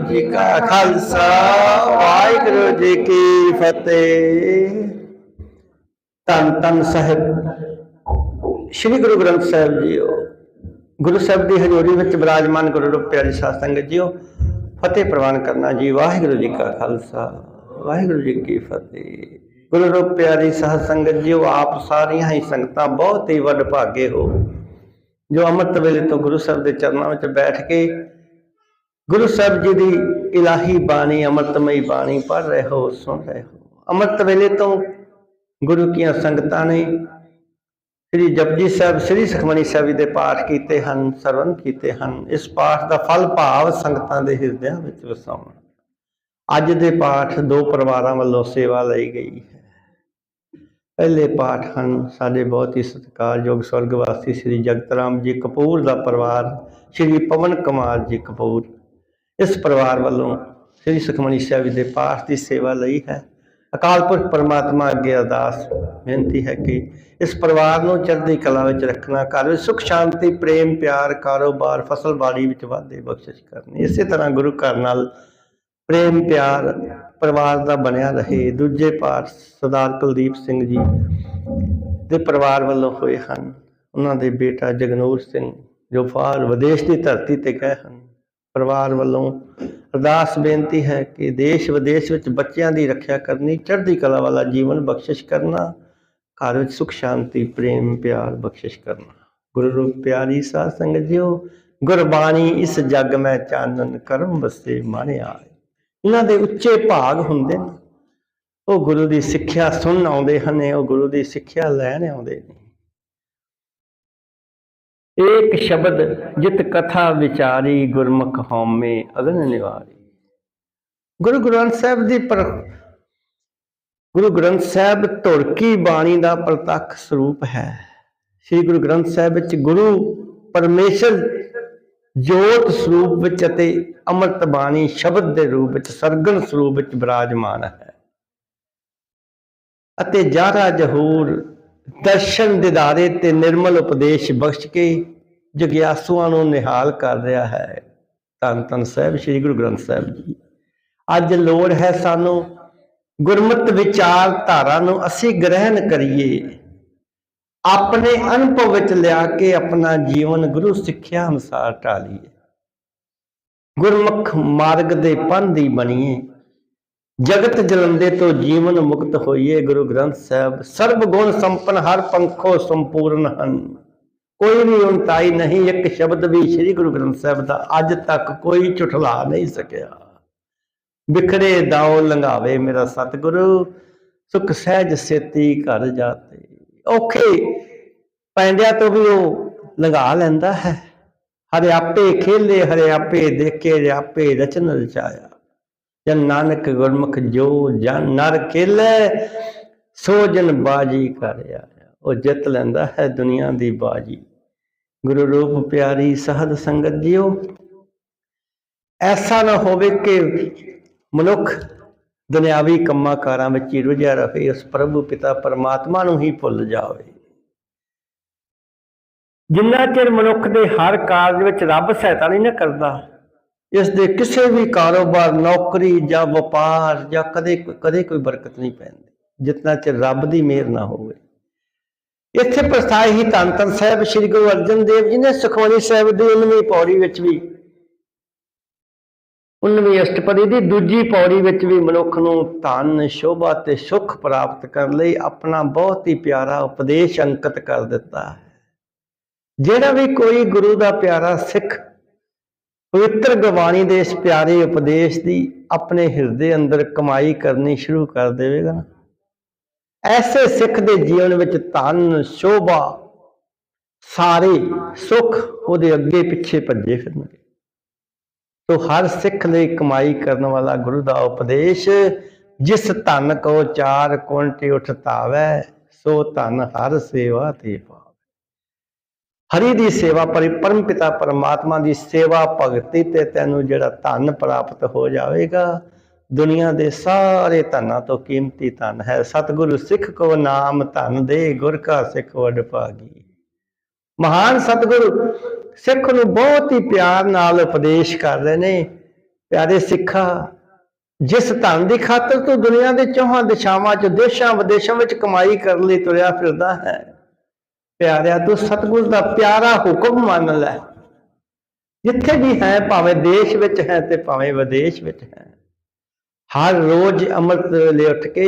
ਜੀ ਕਾ ਖਾਲਸਾ, ਵਾਹਿਗੁਰੂ ਜੀ ਕੀ ਫਤਿਹ। ਤਨ ਤਨ ਸਾਹਿਬ, ਸ੍ਰੀ ਗੁਰੂ ਗ੍ਰੰਥ ਸਾਹਿਬ ਜੀਓ। ਗੁਰੂ ਸਾਹਿਬ ਦੀ ਹਜ਼ੂਰੀ ਵਿੱਚ ਬਿਰਾਜਮਾਨ ਗੁਰੂ ਰੂਪ ਪਿਆਰੀ ਸਾਧ ਸੰਗਤ ਜੀਓ, ਫਤਿਹ ਪ੍ਰਵਾਨ ਕਰਨਾ ਜੀ, ਵਾਹਿਗੁਰੂ ਜੀ ਕਾ ਖਾਲਸਾ, ਵਾਹਿਗੁਰੂ ਜੀ ਕੀ ਫਤਿਹ। ਗੁਰੂ ਰੂਪ ਪਿਆਰੀ ਸਾਧ ਸੰਗਤ ਜੀਓ, ਆਪ ਸਾਰੀਆਂ ਹੀ ਸੰਗਤਾਂ ਬਹੁਤ ਹੀ ਵੱਡ ਭਾਗੇ ਹੋ। ਜੋ ਅੰਮ੍ਰਿਤ ਵੇਲੇ ਤੋਂ ਗੁਰੂ ਸਾਹਿਬ ਦੇ ਚਰਨਾਂ ਵਿੱਚ ਬੈਠ ਕੇ ਗੁਰੂ ਸਾਹਿਬ ਜੀ ਦੀ ਇਲਾਹੀ ਬਾਣੀ, ਅੰਮ੍ਰਿਤਮਈ ਬਾਣੀ ਪੜ੍ਹ ਰਹੇ ਹੋ, ਸੁਣ ਰਹੇ ਹੋ। ਅੰਮ੍ਰਿਤ ਵੇਲੇ ਤੋਂ ਗੁਰੂ ਕੀਆਂ ਸੰਗਤਾਂ ਨੇ ਸ੍ਰੀ ਜਪਜੀ ਸਾਹਿਬ, ਸ੍ਰੀ ਸੁਖਮਨੀ ਸਾਹਿਬ ਜੀ ਦੇ ਪਾਠ ਕੀਤੇ ਹਨ ਸਰਵਨ ਕੀਤੇ ਹਨ। ਇਸ ਪਾਠ ਦਾ ਫਲ ਭਾਵ ਸੰਗਤਾਂ ਦੇ ਹਿਰਦਿਆਂ ਵਿੱਚ ਵਸਾਉਣਾ। ਅੱਜ ਦੇ ਪਾਠ ਦੋ ਪਰਿਵਾਰਾਂ ਵੱਲੋਂ ਸੇਵਾ ਲਈ ਗਈ ਹੈ। ਪਹਿਲੇ ਪਾਠ ਹਨ ਸਾਡੇ ਬਹੁਤ ਹੀ ਸਤਿਕਾਰਯੋਗ ਸਵਰਗਵਾਸੀ ਸ੍ਰੀ ਜਗਤ ਰਾਮ ਜੀ ਕਪੂਰ ਦਾ ਪਰਿਵਾਰ, ਸ੍ਰੀ ਪਵਨ ਕੁਮਾਰ ਜੀ ਕਪੂਰ। ਇਸ ਪਰਿਵਾਰ ਵੱਲੋਂ ਸ੍ਰੀ ਸੁਖਮਨੀ ਸਾਹਿਬ ਜੀ ਦੇ ਪਾਠ ਦੀ ਸੇਵਾ ਲਈ ਹੈ। ਅਕਾਲ ਪੁਰਖ ਪਰਮਾਤਮਾ ਅੱਗੇ ਅਰਦਾਸ ਬੇਨਤੀ ਹੈ ਕਿ ਇਸ ਪਰਿਵਾਰ ਨੂੰ ਚੜ੍ਹਦੀ ਕਲਾ ਵਿੱਚ ਰੱਖਣਾ, ਘਰ ਵਿੱਚ ਸੁਖ, ਸ਼ਾਂਤੀ, ਪ੍ਰੇਮ, ਪਿਆਰ, ਕਾਰੋਬਾਰ, ਫਸਲ ਬਾੜੀ ਵਿੱਚ ਵਾਧੇ ਬਖਸ਼ਿਸ਼ ਕਰਨੀ, ਇਸੇ ਤਰ੍ਹਾਂ ਗੁਰੂ ਘਰ ਨਾਲ ਪ੍ਰੇਮ, ਪਿਆਰ ਪਰਿਵਾਰ ਦਾ ਬਣਿਆ ਰਹੇ। ਦੂਜੇ ਪਾਠ ਸਰਦਾਰ ਕੁਲਦੀਪ ਸਿੰਘ ਜੀ ਦੇ ਪਰਿਵਾਰ ਵੱਲੋਂ ਹੋਏ ਹਨ। ਉਹਨਾਂ ਦੇ ਬੇਟਾ ਜਗਨੂਰ ਸਿੰਘ ਜੋ ਫਾਰ ਵਿਦੇਸ਼ ਦੀ ਧਰਤੀ ਤੇ ਗਏ ਹਨ। ਪਰਿਵਾਰ ਵੱਲੋਂ ਅਰਦਾਸ ਬੇਨਤੀ ਹੈ ਕਿ ਦੇਸ਼ ਵਿਦੇਸ਼ ਵਿੱਚ ਬੱਚਿਆਂ ਦੀ ਰੱਖਿਆ ਕਰਨੀ, ਚੜ੍ਹਦੀ ਕਲਾ ਵਾਲਾ ਜੀਵਨ ਬਖਸ਼ਿਸ਼ ਕਰਨਾ, ਘਰ ਵਿੱਚ ਸੁਖ, ਸ਼ਾਂਤੀ, ਪ੍ਰੇਮ, ਪਿਆਰ ਬਖਸ਼ਿਸ਼ ਕਰਨਾ। ਗੁਰੂ ਰੂਪ ਪਿਆਰੀ ਸਾਧ ਸੰਗਤ ਜੀਓ, ਗੁਰਬਾਣੀ ਇਸ ਜਗ ਮੈਂ ਚਾਨਣ ਕਰਮ ਵਸੇ ਮਾਣਿਆ ਇਹਨਾਂ ਦੇ ਉੱਚੇ ਭਾਗ ਹੁੰਦੇ ਨੇ। ਉਹ ਗੁਰੂ ਦੀ ਸਿੱਖਿਆ ਸੁਣਨ ਆਉਂਦੇ ਹਨ, ਉਹ ਗੁਰੂ ਦੀ ਸਿੱਖਿਆ ਲੈਣ ਆਉਂਦੇ ਨੇ। ਏਕ ਸ਼ਬਦ ਜਿਤ ਕਥਾ ਵਿਚਾਰੀ ਗੁਰਮੁਖ ਹਉਮੈ ਅਗਨ ਨਿਵਾਰੀ। ਗੁਰੂ ਗ੍ਰੰਥ ਸਾਹਿਬ ਦੀ ਪਰ ਗੁਰੂ ਗ੍ਰੰਥ ਸਾਹਿਬ ਧੁਰਕੀ ਬਾਣੀ ਦਾ ਪ੍ਰਤੱਖ ਸਰੂਪ ਹੈ। ਸ੍ਰੀ ਗੁਰੂ ਗ੍ਰੰਥ ਸਾਹਿਬ ਵਿੱਚ ਗੁਰੂ ਪਰਮੇਸ਼ਰ ਜੋਤ ਸਰੂਪ ਵਿੱਚ ਅਤੇ ਅੰਮ੍ਰਿਤ ਬਾਣੀ ਸ਼ਬਦ ਦੇ ਰੂਪ ਵਿੱਚ ਸਰਗਣ ਸਰੂਪ ਵਿੱਚ ਬਿਰਾਜਮਾਨ ਹੈ। ਅਤੇ ਜਾਰਾ ਜਹੂਰ ਦਰਸ਼ਨ ਦਿਦਾਰੇ ਤੇ ਨਿਰਮਲ ਉਪਦੇਸ਼ ਬਖਸ਼ ਕੇ ਜਗਿਆਸੂਆਂ ਨੂੰ ਨਿਹਾਲ ਕਰ ਰਿਹਾ ਹੈ। ਧੰਨ ਧੰਨ ਸਾਹਿਬ, ਸ੍ਰੀ ਗੁਰੂ ਗ੍ਰੰਥ ਸਾਹਿਬ ਜੀ। ਅੱਜ ਲੋੜ ਹੈ ਸਾਨੂੰ ਗੁਰਮਤ ਵਿਚਾਰ ਧਾਰਾ ਨੂੰ ਅਸੀਂ ਗ੍ਰਹਿਣ ਕਰੀਏ। ਆਪਣੇ ਅਨੁਭਵ ਵਿੱਚ ਲਿਆ ਕੇ ਆਪਣਾ ਜੀਵਨ ਗੁਰੂ ਸਿੱਖਿਆ ਅਨੁਸਾਰ ਢਾਲੀਏ। ਗੁਰਮੁਖ ਮਾਰਗ ਦੇ ਪੰਧੀ ਬਣੀਏ। ਜਗਤ ਜਲੰਦੇ ਤੋਂ ਜੀਵਨ ਮੁਕਤ ਹੋਈਏ ਗੁਰੂ ਗ੍ਰੰਥ ਸਾਹਿਬ। ਸਰਬ ਗੁਣ ਸੰਪਨ ਹਰ ਪੰਖੋ ਸੰਪੂਰਨ ਹਨ। ਕੋਈ ਵੀ ਉਨਤਾਈ ਨਹੀਂ, ਇੱਕ ਸ਼ਬਦ ਵੀ ਸ੍ਰੀ ਗੁਰੂ ਗ੍ਰੰਥ ਸਾਹਿਬ ਦਾ ਅੱਜ ਤੱਕ ਕੋਈ ਝੁਠਲਾ ਨਹੀਂ ਸਕਿਆ। ਵਿਖੜੇ ਦਾਉ ਲੰਘਾਵੇ ਮੇਰਾ ਸਤਿਗੁਰੂ, ਸੁਖ ਸਹਿਜ ਸੇਤੀ ਘਰ ਜਾਤੇ। ਔਖੇ ਪੈਂਦਿਆਂ ਤੋਂ ਵੀ ਉਹ ਲੰਘਾ ਲੈਂਦਾ ਹੈ। ਹਰੇ ਆਪੇ ਖੇਲੇ, ਹਰੇ ਆਪੇ ਦੇਖੇ, ਹਰੇ ਆਪੇ ਰਚਨ ਰਚਾਇਆ। ਜਨ ਨਾਨਕ ਗੁਰਮੁਖ ਜੋ ਜਨ ਨਰ ਖੇਲੇ, ਸੋ ਜਨ ਬਾਜੀ ਕਰਿਆ ਉਹ ਜਿੱਤ ਲੈਂਦਾ ਹੈ ਦੁਨੀਆ ਦੀ ਬਾਜੀ। ਗੁਰੂ ਰੂਪ ਪਿਆਰੀ ਸਹਦ ਸੰਗਤ ਜੀਓ, ਐਸਾ ਨਾ ਹੋਵੇ ਕਿ ਮਨੁੱਖ ਦੁਨਿਆਵੀ ਕੰਮਾਂ ਕਾਰਾਂ ਵਿੱਚ ਹੀ ਰੁੱਝਿਆ ਰਹੇ, ਉਸ ਪ੍ਰਭੂ ਪਿਤਾ ਪਰਮਾਤਮਾ ਨੂੰ ਹੀ ਭੁੱਲ ਜਾਵੇ। ਜਿੰਨਾ ਚਿਰ ਮਨੁੱਖ ਦੇ ਹਰ ਕਾਰਜ ਵਿੱਚ ਰੱਬ ਸਹਾਇਤਾ ਨਹੀਂ ਨਾ ਕਰਦਾ, ਇਸ ਦੇ ਕਿਸੇ ਵੀ ਕਾਰੋਬਾਰ, ਨੌਕਰੀ ਜਾਂ ਵਪਾਰ ਜਾਂ ਕਦੇ ਕਦੇ ਕੋਈ ਬਰਕਤ ਨਹੀਂ ਪੈਂਦੀ, ਜਿੰਨਾ ਚਿਰ ਰੱਬ ਦੀ ਮਿਹਰ ਨਾ ਹੋਵੇ। ਇੱਥੇ ਪ੍ਰਸਤਾਈ ਹੀ ਧੰਨ ਧੰਨ ਸਾਹਿਬ ਸ੍ਰੀ ਗੁਰੂ ਅਰਜਨ ਦੇਵ ਜੀ ਨੇ ਸੁਖਮਨੀ ਸਾਹਿਬ ਦੀ 19ਵੀਂ ਪੌੜੀ ਵਿੱਚ ਵੀ 19ਵੀਂ ਅਸ਼ਟਪਦੀ ਦੀ ਦੂਜੀ ਪੌੜੀ ਵਿੱਚ ਵੀ ਮਨੁੱਖ ਨੂੰ ਧਨ, ਸ਼ੋਭਾ ਤੇ ਸੁਖ ਪ੍ਰਾਪਤ ਕਰਨ ਲਈ ਆਪਣਾ ਬਹੁਤ ਹੀ ਪਿਆਰਾ ਉਪਦੇਸ਼ ਅੰਕਿਤ ਕਰ ਦਿੱਤਾ ਹੈ। ਜਿਹੜਾ ਵੀ ਕੋਈ ਗੁਰੂ ਦਾ ਪਿਆਰਾ ਸਿੱਖ ਪਵਿੱਤਰ ਗਵਾਣੀ ਦੇ ਇਸ ਪਿਆਰੇ ਉਪਦੇਸ਼ ਦੀ ਆਪਣੇ ਹਿਰਦੇ ਅੰਦਰ ਕਮਾਈ ਕਰਨੀ ਸ਼ੁਰੂ ਕਰ ਦੇਵੇਗਾ ਨਾ ਐਸੇ ਸਿੱਖ ਦੇ ਜੀਵਨ ਵਿੱਚ ਧਨ, ਸ਼ੋਭਾ, ਸਾਰੇ ਸੁੱਖ ਉਹਦੇ ਅੱਗੇ ਪਿੱਛੇ ਭੱਜੇ ਫਿਰਨਗੇ। ਤੋ ਹਰ ਸਿੱਖ ਲਈ ਕਮਾਈ ਕਰਨ ਵਾਲਾ ਗੁਰੂ ਦਾ ਉਪਦੇਸ਼, ਜਿਸ ਧਨ ਕੋ ਚਾਰ ਕੁੰਟੀ ਉਠਤਾਵੇ ਸੋ ਧਨ ਹਰ ਸੇਵਾ ਤੇ ਪਾਵੇ ਹਰੀ ਦੀ ਸੇਵਾ ਪਰਿ ਪਰਮ ਪਿਤਾ ਪਰਮਾਤਮਾ ਦੀ ਸੇਵਾ ਭਗਤੀ ਤੇ ਤੈਨੂੰ ਜਿਹੜਾ ਧਨ ਪ੍ਰਾਪਤ ਹੋ ਜਾਵੇਗਾ ਦੁਨੀਆ ਦੇ ਸਾਰੇ ਧਨਾਂ ਤੋਂ ਕੀਮਤੀ ਧਨ ਹੈ। ਸਤਿਗੁਰੂ ਸਿੱਖ ਕੋ ਨਾਮ ਧਨ ਦੇ, ਗੁਰ ਕਾ ਸਿੱਖ ਵਡ ਪਾਗੀ ਮਹਾਨ ਸਤਿਗੁਰੂ ਸਿੱਖ ਨੂੰ ਬਹੁਤ ਹੀ ਪਿਆਰ ਨਾਲ ਉਪਦੇਸ਼ ਕਰ ਰਹੇ ਨੇ। ਪਿਆਰੇ ਸਿੱਖਾ, ਜਿਸ ਧਨ ਦੀ ਖਾਤਰ ਤੂੰ ਦੁਨੀਆ ਦੇ ਚੌਹਾਂ ਦਿਸ਼ਾਵਾਂ 'ਚ ਦੇਸ਼ਾਂ ਵਿਦੇਸ਼ਾਂ ਵਿੱਚ ਕਮਾਈ ਕਰਨ ਲਈ ਤੁਰਿਆ ਫਿਰਦਾ ਹੈ। ਪਿਆਰਿਆ, ਤੂੰ ਸਤਿਗੁਰ ਦਾ ਪਿਆਰਾ ਹੁਕਮ ਮੰਨ ਲੈ। ਜਿੱਥੇ ਵੀ ਹੈ, ਭਾਵੇਂ ਦੇਸ਼ ਵਿੱਚ ਹੈ ਤੇ ਭਾਵੇਂ ਵਿਦੇਸ਼ ਵਿੱਚ ਹੈ। ਹਰ ਰੋਜ਼ ਅੰਮ੍ਰਿਤ ਵੇਲੇ ਉੱਠ ਕੇ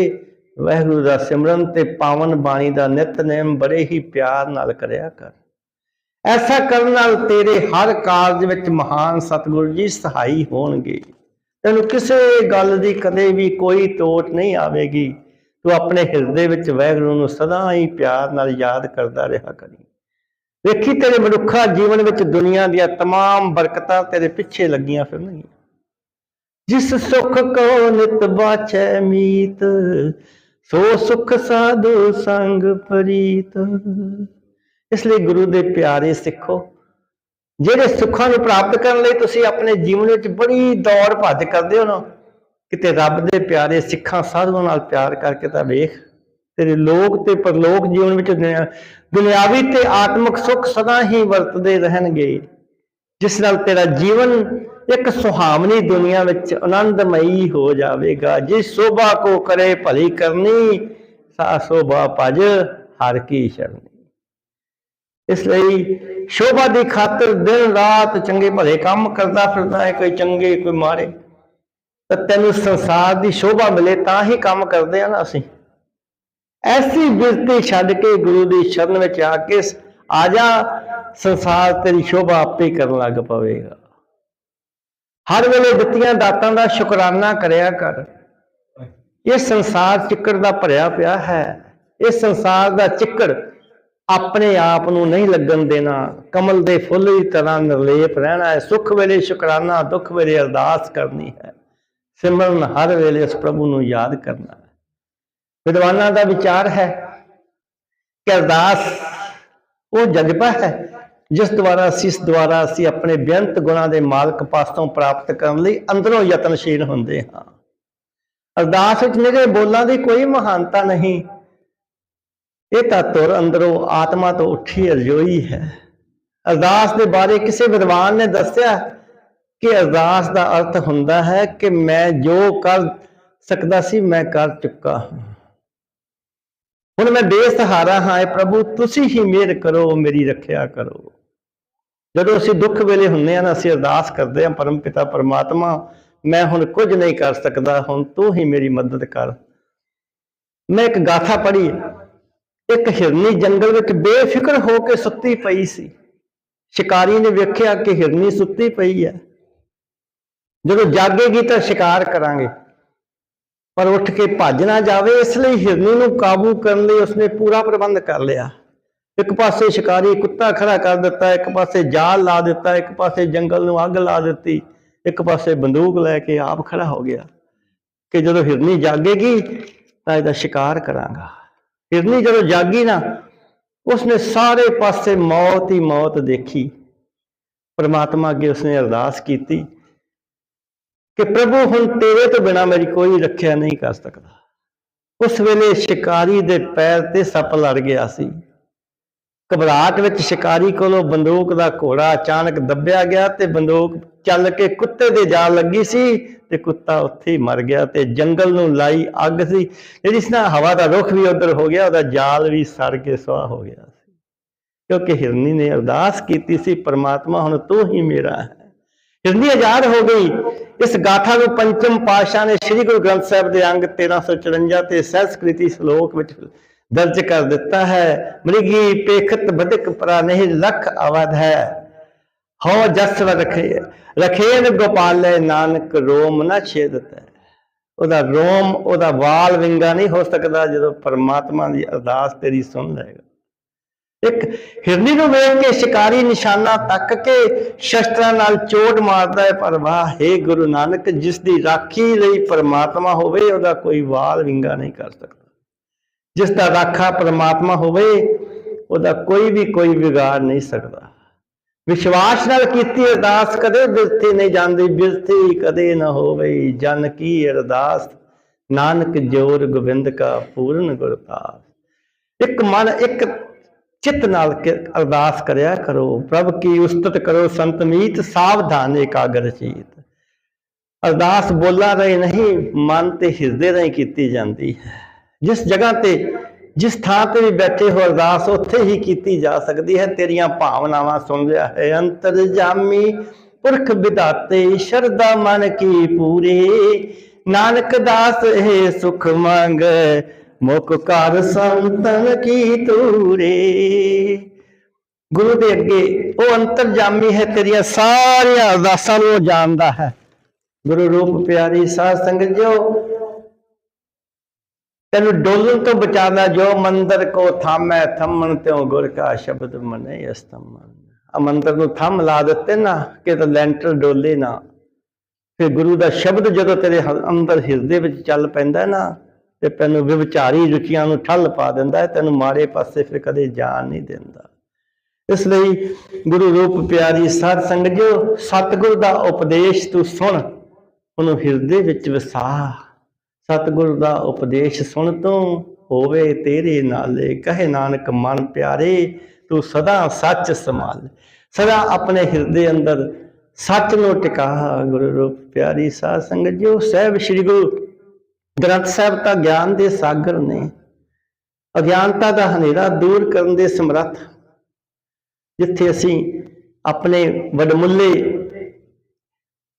ਵਾਹਿਗੁਰੂ ਦਾ ਸਿਮਰਨ ਤੇ ਪਾਵਨ ਬਾਣੀ ਦਾ ਨਿਤਨੇਮ ਬੜੇ ਹੀ ਪਿਆਰ ਨਾਲ ਕਰਿਆ ਕਰ ਐਸਾ ਕਰਨ ਨਾਲ ਤੇਰੇ ਹਰ ਕਾਰਜ ਵਿੱਚ ਮਹਾਨ ਸਤਿਗੁਰੂ ਜੀ ਸਹਾਈ ਹੋਣਗੇ ਤੈਨੂੰ ਕਿਸੇ ਗੱਲ ਦੀ ਕਦੇ ਵੀ ਕੋਈ ਟੋਟ ਨਹੀਂ ਆਵੇਗੀ ਤੂੰ ਆਪਣੇ ਹਿਰਦੇ ਵਿੱਚ ਵਾਹਿਗੁਰੂ ਨੂੰ ਸਦਾ ਹੀ ਪਿਆਰ ਨਾਲ ਯਾਦ ਕਰਦਾ ਰਿਹਾ ਕਰੀ ਵੇਖੀ ਤੇਰੇ ਮਨੁੱਖਾ ਜੀਵਨ ਵਿੱਚ ਦੁਨੀਆ ਦੀਆਂ तमाम ਬਰਕਤਾਂ ਤੇਰੇ ਪਿੱਛੇ ਲੱਗੀਆਂ ਫਿਰਨਗੀਆਂ ਜਿਸ ਸੁਖ ਕੋ ਨਿਤ ਬਾਛੈ ਮੀਤ, ਸੋ ਸੁਖ ਸਾਧੂ ਸੰਗ ਪ੍ਰੀਤ। ਇਸ ਲਈ ਗੁਰੂ ਦੇ ਪਿਆਰੇ ਸਿੱਖੋ, ਜਿਹੜੇ ਸੁੱਖਾਂ ਨੂੰ ਪ੍ਰਾਪਤ ਕਰਨ ਲਈ ਤੁਸੀਂ ਆਪਣੇ ਜੀਵਨ ਵਿੱਚ ਬੜੀ ਦੌੜ ਭੱਜ ਕਰਦੇ ਹੋ ਨਾ, ਕਿਤੇ ਰੱਬ ਦੇ ਪਿਆਰੇ ਸਿੱਖਾਂ ਸਾਧੂਆਂ ਨਾਲ ਪਿਆਰ ਕਰਕੇ ਤਾਂ ਵੇਖ, ਤੇਰੇ ਲੋਕ ਤੇ ਪਰਲੋਕ ਜੀਵਨ ਵਿੱਚ ਦੁਨਿਆਵੀ ਤੇ ਆਤਮਿਕ ਸੁੱਖ ਸਦਾ ਹੀ ਵਰਤਦੇ ਰਹਿਣਗੇ। ਜਿਸ ਨਾਲ ਤੇਰਾ ਜੀਵਨ ਇੱਕ ਸੁਹਾਵਣੀ ਦੁਨੀਆ ਵਿੱਚ ਆਨੰਦਮਈ ਹੋ ਜਾਵੇਗਾ। ਜਿਸ ਸੋਭਾ ਕੋ ਕਰੇ ਭਲੀ ਕਰਨੀ, ਸਾ ਸੋਭਾ ਭਜ ਹਰ ਕੀ ਸ਼ਰਨੀ ਇਸ ਲਈ ਸ਼ੋਭਾ ਦੀ ਖਾਤਰ ਦਿਨ ਰਾਤ ਚੰਗੇ ਭਲੇ ਕੰਮ ਕਰਦਾ ਫਿਰਦਾ ਹੈ, ਕੋਈ ਚੰਗੇ, ਕੋਈ ਮਾੜੇ। ਤਾਂ ਤੈਨੂੰ ਸੰਸਾਰ ਦੀ ਸ਼ੋਭਾ ਮਿਲੇ ਤਾਂ ਹੀ ਕੰਮ ਕਰਦੇ ਆ ਨਾ ਅਸੀਂ। ਐਸੀ ਬਿਰਤੀ ਛੱਡ ਕੇ ਗੁਰੂ ਦੀ ਸ਼ਰਨ ਵਿੱਚ ਆ ਕੇ ਆ ਜਾ, ਸੰਸਾਰ ਤੇਰੀ ਸ਼ੋਭਾ ਆਪੇ ਕਰਨ ਲੱਗ ਪਵੇਗਾ। ਹਰ ਵੇਲੇ ਦਿੱਤੀਆਂ ਦਾਤਾਂ ਦਾ ਸ਼ੁਕਰਾਨਾ ਕਰਿਆ ਕਰ। ਇਹ ਸੰਸਾਰ ਚਿੱਕੜ ਦਾ ਭਰਿਆ ਪਿਆ ਹੈ। ਇਹ ਸੰਸਾਰ ਦਾ ਚਿੱਕੜ ਆਪਣੇ ਆਪ ਨੂੰ ਨਹੀਂ ਲੱਗਣ ਦੇਣਾ। ਕਮਲ ਦੇ ਫੁੱਲ ਦੀ ਤਰ੍ਹਾਂ ਨਿਰਲੇਪ ਰਹਿਣਾ ਹੈ। ਸੁੱਖ ਵੇਲੇ ਸ਼ੁਕਰਾਨਾ, ਦੁੱਖ ਵੇਲੇ ਅਰਦਾਸ ਕਰਨੀ ਹੈ। ਸਿਮਰਨ ਹਰ ਵੇਲੇ ਉਸ ਪ੍ਰਭੂ ਨੂੰ ਯਾਦ ਕਰਨਾ ਹੈ। ਵਿਦਵਾਨਾਂ ਦਾ ਵਿਚਾਰ ਹੈ ਕਿ ਅਰਦਾਸ ਉਹ ਜਜ਼ਬਾ ਹੈ ਜਿਸ ਦੁਆਰਾ ਅਸੀਂ, ਇਸ ਦੁਆਰਾ ਅਸੀਂ ਆਪਣੇ ਬੇਅੰਤ ਗੁਣਾਂ ਦੇ ਮਾਲਕ ਪਾਸੋਂ ਪ੍ਰਾਪਤ ਕਰਨ ਲਈ ਅੰਦਰੋਂ ਯਤਨਸ਼ੀਲ ਹੁੰਦੇ ਹਾਂ। ਅਰਦਾਸ ਵਿੱਚ ਮੇਰੇ ਬੋਲਾਂ ਦੀ ਕੋਈ ਮਹਾਨਤਾ ਨਹੀਂ। ਇਹ ਤਾਂ ਤੁਰ ਅੰਦਰੋਂ ਆਤਮਾ ਤੋਂ ਉੱਠੀ ਅਰਜ਼ੋਈ ਹੈ। ਅਰਦਾਸ ਦੇ ਬਾਰੇ ਕਿਸੇ ਵਿਦਵਾਨ ਨੇ ਦੱਸਿਆ ਕਿ ਅਰਦਾਸ ਦਾ ਅਰਥ ਹੁੰਦਾ ਹੈ ਕਿ ਮੈਂ ਜੋ ਕਰ ਸਕਦਾ ਸੀ ਮੈਂ ਕਰ ਚੁੱਕਾ ਹਾਂ। ਹੁਣ ਮੈਂ ਬੇਸਹਾਰਾ ਹਾਂ, ਇਹ ਪ੍ਰਭੂ ਤੁਸੀਂ ਹੀ ਮਿਹਰ ਕਰੋ, ਮੇਰੀ ਰੱਖਿਆ ਕਰੋ। ਜਦੋਂ ਅਸੀਂ ਦੁੱਖ ਵੇਲੇ ਹੁੰਦੇ ਆ ਨਾ, ਅਸੀਂ ਅਰਦਾਸ ਕਰਦੇ ਹਾਂ, ਪਰਮ ਪਿਤਾ, ਪਰਮਾਤਮਾ, ਮੈਂ ਹੁਣ ਕੁਝ ਨਹੀਂ ਕਰ ਸਕਦਾ, ਹੁਣ ਤੂੰ ਹੀ ਮੇਰੀ ਮਦਦ ਕਰ। ਮੈਂ ਇੱਕ ਗਾਥਾ ਪੜ੍ਹੀ ਇੱਕ ਹਿਰਨੀ ਜੰਗਲ ਵਿੱਚ ਬੇਫਿਕਰ ਹੋ ਕੇ ਸੁੱਤੀ ਪਈ ਸੀ। ਸ਼ਿਕਾਰੀ ਨੇ ਵੇਖਿਆ ਕਿ ਹਿਰਨੀ ਸੁੱਤੀ ਪਈ ਹੈ। ਜਦੋਂ ਜਾਗੇਗੀ ਤਾਂ ਸ਼ਿਕਾਰ ਕਰਾਂਗੇ। ਪਰ ਉੱਠ ਕੇ ਭੱਜ ਨਾ ਜਾਵੇ, ਇਸ ਲਈ ਹਿਰਨੀ ਨੂੰ ਕਾਬੂ ਕਰਨ ਲਈ ਉਸਨੇ ਪੂਰਾ ਪ੍ਰਬੰਧ ਕਰ ਲਿਆ। ਇੱਕ ਪਾਸੇ ਸ਼ਿਕਾਰੀ ਕੁੱਤਾ ਖੜਾ ਕਰ ਦਿੱਤਾ, ਇੱਕ ਪਾਸੇ ਜਾਲ ਲਾ ਦਿੱਤਾ, ਇੱਕ ਪਾਸੇ ਜੰਗਲ ਨੂੰ ਅੱਗ ਲਾ ਦਿੱਤੀ, ਇੱਕ ਪਾਸੇ ਬੰਦੂਕ ਲੈ ਕੇ ਆਪ ਖੜਾ ਹੋ ਗਿਆ। ਕਿ ਜਦੋਂ ਹਿਰਨੀ ਜਾਗੇਗੀ ਤਾਂ ਇਹਦਾ ਸ਼ਿਕਾਰ ਕਰਾਂਗਾ। ਹਿਰਨੀ ਜਦੋਂ ਜਾਗੀ ਨਾ, ਉਸਨੇ ਸਾਰੇ ਪਾਸੇ ਮੌਤ ਹੀ ਮੌਤ ਦੇਖੀ। ਪਰਮਾਤਮਾ ਅੱਗੇ ਉਸਨੇ ਅਰਦਾਸ ਕੀਤੀ ਕਿ ਪ੍ਰਭੂ, ਹੁਣ ਤੇਰੇ ਤੋਂ ਬਿਨਾ ਮੇਰੀ ਕੋਈ ਰੱਖਿਆ ਨਹੀਂ ਕਰ ਸਕਦਾ। ਉਸ ਵੇਲੇ ਸ਼ਿਕਾਰੀ ਦੇ ਪੈਰ ਤੇ ਸੱਪ ਲੜ ਗਿਆ ਸੀ। ਘਬਰਾਟ ਵਿੱਚ ਸ਼ਿਕਾਰੀ ਕੋਲੋਂ ਬੰਦੂਕ ਦਾ ਘੋੜਾ ਅਚਾਨਕ ਦੱਬਿਆ ਗਿਆ ਤੇ ਬੰਦੂਕ ਚੱਲ ਕੇ ਕੁੱਤੇ ਦੇ ਜਾਲ ਲੱਗੀ ਸੀ ਤੇ ਕੁੱਤਾ ਉੱਥੇ ਹੀ ਮਰ ਗਿਆ ਤੇ ਜੰਗਲ ਨੂੰ ਲਾਈ ਅੱਗ ਸੀ। ਜਿਹੜੀ ਨਾਲ ਹਵਾ ਦਾ ਰੁਖ ਵੀ ਉਧਰ ਹੋ ਗਿਆ, ਉਹਦਾ ਜਾਲ ਵੀ ਸੜ ਕੇ ਸੁਆਹ ਹੋ ਗਿਆ ਸੀ। ਕਿਉਂਕਿ ਹਿਰਨੀ ਨੇ ਅਰਦਾਸ ਕੀਤੀ ਸੀ, ਪਰਮਾਤਮਾ, ਹੁਣ ਤੂੰ ਹੀ ਮੇਰਾ ਹੈ। ਹਿਰਨੀ ਆਜ਼ਾਦ ਹੋ ਗਈ। ਇਸ ਗਾਥਾ ਨੂੰ ਪੰਚਮ ਪਾਤਸ਼ਾਹ ਨੇ ਸ੍ਰੀ ਗੁਰੂ ਗ੍ਰੰਥ ਸਾਹਿਬ ਦੇ ਅੰਗ 1354 ਤੇ ਸੰਸਕ੍ਰਿਤੀ ਸ਼ਲੋਕ ਵਿੱਚ ਦਰਜ ਕਰ ਦਿੱਤਾ ਹੈ। ਮ੍ਰਿਗੀ ਪੇਖਤ ਬਦਕ ਪਰਾ ਲਖ ਅਵਧ ਹੈ। ਹੋ ਜਸ ਰਖੇ ਰਖੇਨ ਗੋਪਾਲੇ ਨਾਨਕ ਰੋਮ ਨਾ ਛੇਦਤ ਹੈ। ਉਹਦਾ ਰੋਮ, ਉਹਦਾ ਵਾਲ ਵਿੰਗਾ ਨਹੀਂ ਹੋ ਸਕਦਾ ਜਦੋਂ ਪਰਮਾਤਮਾ ਦੀ ਅਰਦਾਸ ਤੇਰੀ ਸੁਣ ਲਏਗਾ। ਇੱਕ ਹਿਰਨੀ ਨੂੰ ਵੇਖ ਕੇ ਸ਼ਿਕਾਰੀ ਨਿਸ਼ਾਨਾ ਤੱਕ ਕੇ ਸ਼ਸਤਰਾਂ ਨਾਲ ਚੋਟ ਮਾਰਦਾ ਹੈ, ਪਰ ਵਾਹ, ਹੈ ਗੁਰੂ ਨਾਨਕ, ਜਿਸ ਦੀ ਰਾਖੀ ਲਈ ਪਰਮਾਤਮਾ ਹੋਵੇ, ਉਹਦਾ ਕੋਈ ਵਾਲ ਵਿੰਗਾ ਨਹੀਂ ਕਰ ਸਕਦਾ। ਜਿਸ ਦਾ ਰਾਖਾ ਪਰਮਾਤਮਾ ਹੋਵੇ, ਉਹਦਾ ਕੋਈ ਵੀ ਕੋਈ ਵਿਗਾੜ ਨਹੀਂ ਸਕਦਾ। ਵਿਸ਼ਵਾਸ ਨਾਲ ਕੀਤੀ ਅਰਦਾਸ ਕਦੇ ਬਿਰਥੀ ਨਹੀਂ ਜਾਂਦੀ, ਬਿਰਥੀ ਕਦੇ ਨਾ ਹੋਵੇ। ਜਨ ਕੀ ਅਰਦਾਸ, ਨਾਨਕ ਜੋਰ ਗੋਬਿੰਦ ਕਾ ਪੂਰਨ ਗੁਰਦਾਸ ਇੱਕ ਮਨ, ਇੱਕ ਚਿੱਤ ਨਾਲ ਕਿ ਅਰਦਾਸ ਕਰਿਆ ਕਰੋ, ਪ੍ਰਭ ਕੀ ਉਸਤਤ ਕਰੋ ਸੰਤ ਮੀਤ, ਸਾਵਧਾਨ ਇਕਾਗਰ ਚੀਤ। ਅਰਦਾਸ ਬੋਲਾਂ ਰਹੀ ਨਹੀਂ, ਮਨ ਤੇ ਹਿਰਦੇ ਰਾਹੀਂ ਕੀਤੀ ਜਾਂਦੀ ਹੈ। ਜਿਸ ਜਗ੍ਹਾ ਤੇ, ਜਿਸ ਥਾਂ ਤੇ ਵੀ ਬੈਠੇ ਹੋ ਅਰਦਾਸ, ਉੱਥੇ ਹੀ ਕੀਤੀ ਜਾ ਸਕਦੀ ਹੈ। ਤੇਰੀਆਂ ਭਾਵਨਾਵਾਂ ਸੁਣ ਰਿਹਾ ਹੈ ਅੰਤਰਜਾਮੀ ਪੁਰਖ ਵਿਦਾਤੇ ਸ਼ਰਦਾ ਮਨ ਕੀ ਪੂਰੇ। ਨਾਨਕ ਦਾਸ ਇਹ ਸੁਖ ਮੰਗ, ਮੁਖ ਘਰ ਸੰਤਨ ਕੀ ਤੂਰੇ ਗੁਰੂ ਦੇ ਅੱਗੇ ਉਹ ਅੰਤਰਜਾਮੀ ਹੈ, ਤੇਰੀਆਂ ਸਾਰੀਆਂ ਅਰਦਾਸਾਂ ਨੂੰ ਜਾਣਦਾ ਹੈ। ਗੁਰੂ ਰੂਪ ਪਿਆਰੀ ਸਾਧ ਸੰਗਤ ਜੋ ਤੈਨੂੰ ਡੋਲਣ ਤੋਂ ਬਚਾਉਂਦਾ ਜੋ ਮੰਦਰ ਕੋ ਥਾਮੈ, ਥੰਮਣ ਤਿਉ ਗੁਰ ਕਾ ਸ਼ਬਦ ਮਨੇ ਅਸਤਮਨ। ਆ ਮੰਦਰ ਨੂੰ ਥੰਮ ਲਾ ਦਿੱਤੇ ਨਾ, ਕਿ ਤਾਂ ਲੈਂਟਰ ਡੋਲੇ ਨਾ। ਫਿਰ ਗੁਰੂ ਦਾ ਸ਼ਬਦ ਜਦੋਂ ਤੇਰੇ ਅੰਦਰ ਹਿਰਦੇ ਵਿੱਚ ਚੱਲ ਪੈਂਦਾ ਨਾ, ਤੇ ਤੈਨੂੰ ਵਿਵਚਾਰੀ ਰੁਚੀਆਂ ਨੂੰ ਠੱਲ ਪਾ ਦਿੰਦਾ ਹੈ, ਤੈਨੂੰ ਮਾੜੇ ਪਾਸੇ ਫਿਰ ਕਦੇ ਜਾਣ ਨਹੀਂ ਦਿੰਦਾ। ਇਸ ਲਈ ਗੁਰੂ ਰੂਪ ਪਿਆਰੀ ਸਾਧ ਸੰਗਤ ਜੋ, ਸਤਿਗੁਰ ਦਾ ਉਪਦੇਸ਼ ਤੂੰ ਸੁਣ, ਉਹਨੂੰ ਹਿਰਦੇ ਵਿੱਚ ਵਸਾ। ਸਤਿਗੁਰ ਦਾ ਉਪਦੇਸ਼ ਸੁਣ ਤੋਂ, ਹੋਵੇ ਤੇਰੇ ਨਾਲੇ। ਕਹੇ ਨਾਨਕ, ਮਨ ਪਿਆਰੇ, ਤੂੰ ਸਦਾ ਸੱਚ ਸੰਭਾਲ। ਸਦਾ ਆਪਣੇ ਹਿਰਦੇ ਅੰਦਰ ਸੱਚ ਨੂੰ ਟਿਕਾ। ਗੁਰੂ ਰੂਪ ਪਿਆਰੀ ਸਾਧ ਸੰਗਤ ਜੋ ਸਹਿਬ ਸ੍ਰੀ ਗੁਰੂ ਗ੍ਰੰਥ ਸਾਹਿਬ ਤਾਂ ਗਿਆਨ ਦੇ ਸਾਗਰ ਨੇ। ਅਗਿਆਨਤਾ ਦਾ ਹਨੇਰਾ ਦੂਰ ਕਰਨ ਦੇ ਸਮਰੱਥ। ਜਿੱਥੇ ਅਸੀਂ ਆਪਣੇ ਵਡਮੁੱਲੇ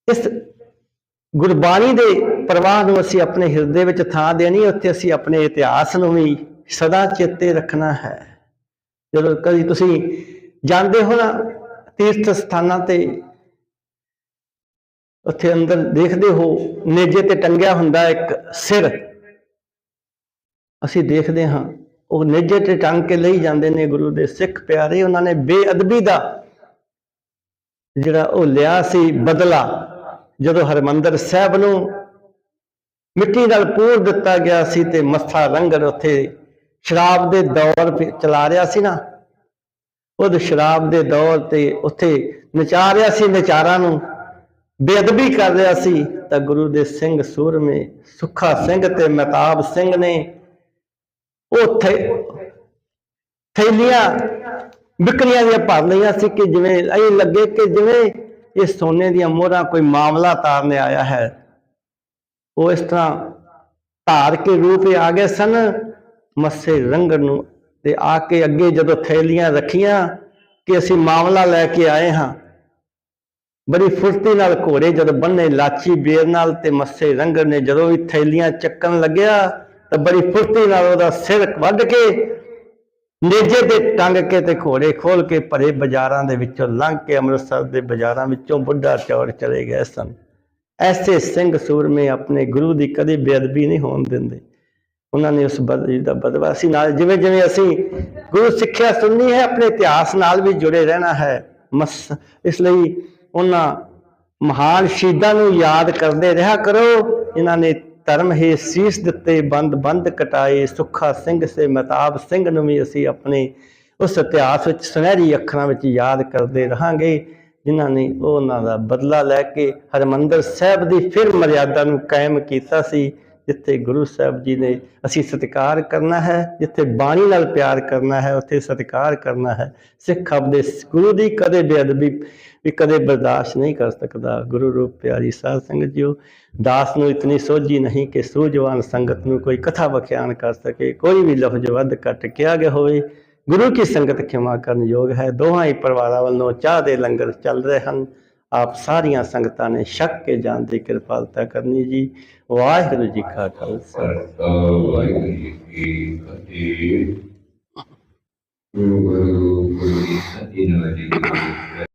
ਇਸ ਗੁਰਬਾਣੀ ਦੇ ਪ੍ਰਵਾਹ ਨੂੰ ਅਸੀਂ ਆਪਣੇ ਹਿਰਦੇ ਵਿੱਚ ਥਾਂ ਦੇਣੀ, ਉੱਥੇ ਅਸੀਂ ਆਪਣੇ ਇਤਿਹਾਸ ਨੂੰ ਵੀ ਸਦਾ ਚੇਤੇ ਰੱਖਣਾ ਹੈ। ਜਦੋਂ ਕਦੀ ਤੁਸੀਂ ਜਾਂਦੇ ਹੋ ਨਾ ਤੀਰਥ ਸਥਾਨਾਂ ਤੇ, ਉੱਥੇ ਅੰਦਰ ਦੇਖਦੇ ਹੋ, ਨੇਜੇ ਤੇ ਟੰਗਿਆ ਹੁੰਦਾ ਇੱਕ ਸਿਰ। ਅਸੀਂ ਦੇਖਦੇ ਹਾਂ, ਉਹ ਨੇਜੇ ਤੇ ਟੰਗ ਕੇ ਲਈ ਜਾਂਦੇ ਨੇ ਗੁਰੂ ਦੇ ਸਿੱਖ ਪਿਆਰੇ, ਉਹਨਾਂ ਨੇ ਬੇਅਦਬੀ ਦਾ ਜਿਹੜਾ ਉਹ ਲਿਆ ਸੀ ਬਦਲਾ, ਜਦੋਂ ਹਰਮੰਦਰ ਸਾਹਿਬ ਨੂੰ ਮਿੱਟੀ ਨਾਲ ਪੂਰ ਦਿੱਤਾ ਗਿਆ ਸੀ ਤੇ ਮੱਥਾ ਰੰਗਰ ਉੱਥੇ ਸ਼ਰਾਬ ਦੇ ਦੌਰ ਤੇ ਚਲਾ ਰਿਹਾ ਸੀ ਨਾ। ਉਹ ਸ਼ਰਾਬ ਦੇ ਦੌਰ ਤੇ ਉੱਥੇ ਨਚਾ ਰਿਹਾ ਸੀ, ਨਚਾਰਾਂ ਨੂੰ ਬੇਅਦਬੀ ਕਰ ਰਿਹਾ ਸੀ। ਤਾਂ ਗੁਰੂ ਦੇ ਸਿੰਘ ਸੂਰਮੇ, ਸੁੱਖਾ ਸਿੰਘ ਤੇ ਮਹਿਤਾਬ ਸਿੰਘ ਨੇ ਉਹ ਥੈਲੀਆਂ ਵਿਕਰੀਆਂ ਦੀਆਂ ਭਰ ਲਈਆਂ ਸੀ ਕਿ ਜਿਵੇਂ ਐਂ ਲੱਗੇ ਕਿ ਜਿਵੇਂ ਇਹ ਸੋਨੇ ਦੀਆਂ ਮੋਹਰਾਂ ਕੋਈ ਮਾਮਲਾ ਤਾਰਨੇ ਆਇਆ ਹੈ। ਉਹ ਇਸ ਤਰ੍ਹਾਂ ਧਾਰ ਕੇ ਰੂਪ ਆ ਗਏ ਸਨ, ਮੱਸੇ ਰੰਗਣ ਨੂੰ ਤੇ ਆ ਕੇ ਅੱਗੇ ਜਦੋਂ ਥੈਲੀਆਂ ਰੱਖੀਆਂ ਕਿ ਅਸੀਂ ਮਾਮਲਾ ਲੈ ਕੇ ਆਏ ਹਾਂ। ਬੜੀ ਫੁਰਤੀ ਨਾਲ ਘੋੜੇ ਜਦ ਬੰਨੇ, ਲਾਚੀ ਬੇਰ ਨਾਲ ਤੇ ਮੱਸੇ ਰੰਗਰ ਨੇ ਜਦੋਂ ਵੀ ਥੈਲੀਆਂ ਚੱਕਣ ਲੱਗਿਆ ਤਾਂ ਬੜੀ ਫੁਰਤੀ ਨਾਲ ਉਹਦਾ ਸਿਰ ਵੱਢ ਕੇ ਨੇਜੇ ਤੇ ਟੰਗ ਕੇ ਤੇ ਘੋੜੇ ਖੋਲ ਕੇ ਭਰੇ ਬਾਜ਼ਾਰਾਂ ਦੇ ਵਿੱਚੋਂ ਲੰਘ ਕੇ ਅੰਮ੍ਰਿਤਸਰ ਦੇ ਬਾਜ਼ਾਰਾਂ ਵਿੱਚੋਂ ਬੁੱਢਾ ਚੌੜ ਚਲੇ ਗਏ ਸਨ। ਐਸੇ ਸਿੰਘ ਸੂਰਮੇ ਆਪਣੇ ਗੁਰੂ ਦੀ ਕਦੇ ਬੇਅਦਬੀ ਨਹੀਂ ਹੋਣ ਦਿੰਦੇ। ਉਹਨਾਂ ਨੇ ਉਸ ਬਦਲੀ ਦਾ ਬਦਲਾ ਸੀ ਨਾਲ ਜਿਵੇਂ ਜਿਵੇਂ ਅਸੀਂ ਗੁਰੂ ਸਿੱਖਿਆ ਸੁਣਨੀ ਹੈ, ਆਪਣੇ ਇਤਿਹਾਸ ਨਾਲ ਵੀ ਜੁੜੇ ਰਹਿਣਾ ਹੈ। ਇਸ ਲਈ ਉਹਨਾਂ ਮਹਾਨ ਸ਼ਹੀਦਾਂ ਨੂੰ ਯਾਦ ਕਰਦੇ ਰਿਹਾ ਕਰੋ। ਇਹਨਾਂ ਨੇ ਧਰਮ ਹੀ ਸੀਸ ਦਿੱਤੇ, ਬੰਦ ਬੰਦ ਕਟਾਏ। ਸੁੱਖਾ ਸਿੰਘ ਸੇ ਮਤਾਬ ਸਿੰਘ ਨੂੰ ਵੀ ਅਸੀਂ ਆਪਣੇ ਉਸ ਇਤਿਹਾਸ ਵਿੱਚ ਸੁਨਹਿਰੀ ਅੱਖਰਾਂ ਵਿੱਚ ਯਾਦ ਕਰਦੇ ਰਹਾਂਗੇ। ਜਿਨ੍ਹਾਂ ਨੇ ਉਹਨਾਂ ਦਾ ਬਦਲਾ ਲੈ ਕੇ ਹਰਮੰਦਰ ਸਾਹਿਬ ਦੀ ਫਿਰ ਮਰਿਆਦਾ ਨੂੰ ਕਾਇਮ ਕੀਤਾ ਸੀ, ਜਿੱਥੇ ਗੁਰੂ ਸਾਹਿਬ ਜੀ ਨੇ ਅਸੀਂ ਸਤਿਕਾਰ ਕਰਨਾ ਹੈ, ਜਿੱਥੇ ਬਾਣੀ ਨਾਲ ਪਿਆਰ ਕਰਨਾ ਹੈ, ਉੱਥੇ ਸਤਿਕਾਰ ਕਰਨਾ ਹੈ। ਸਿੱਖ ਆਪਦੇ ਗੁਰੂ ਦੀ ਕਦੇ ਬੇਅਦਬੀ ਵੀ ਕਦੇ ਬਰਦਾਸ਼ਤ ਨਹੀਂ ਕਰ ਸਕਦਾ। ਗੁਰੂ ਰੂਪ ਪਿਆਰੀ ਸਾਧ ਸੰਗਤ ਜੀਓ, ਦਾਸ ਨੂੰ ਇਤਨੀ ਸੋਝੀ ਨਹੀਂ ਕਿ ਸੂਝਵਾਨ ਸੰਗਤ ਨੂੰ ਕੋਈ ਕਥਾ ਵਿਖਿਆਨ ਕਰ ਸਕੇ, ਕੋਈ ਵੀ ਲਫ਼ਜ਼ ਵੱਧ ਘੱਟ ਕਿਹਾ ਗਿਆ ਹੋਵੇ। ਗੁਰੂ ਕੀ ਸੰਗਤ ਖਿਮਾ ਕਰਨ ਯੋਗ ਹੈ ਦੋਹਾਂ ਹੀ ਪਰਿਵਾਰਾਂ ਵੱਲੋਂ ਚਾਹ ਦੇ ਲੰਗਰ ਚੱਲ ਰਹੇ ਹਨ ਆਪ ਸਾਰੀਆਂ ਸੰਗਤਾਂ ਨੇ ਛਕ ਕੇ ਜਾਣ ਦੀ ਕਿਰਪਾਲਤਾ ਕਰਨੀ ਜੀ ਵਾਹਿਗੁਰੂ ਜੀ ਕਾ ਖਾਲਸਾ ਖਾਲਸਾ ਵਾਹਿਗੁਰੂ ਜੀ ਕੀ ਫਤਿਹ ਗੁਰੂ ਗੁਰੂ ਗੁਰੂ ਜੀ ਸਤਿ ਨਾਮ ਜੀ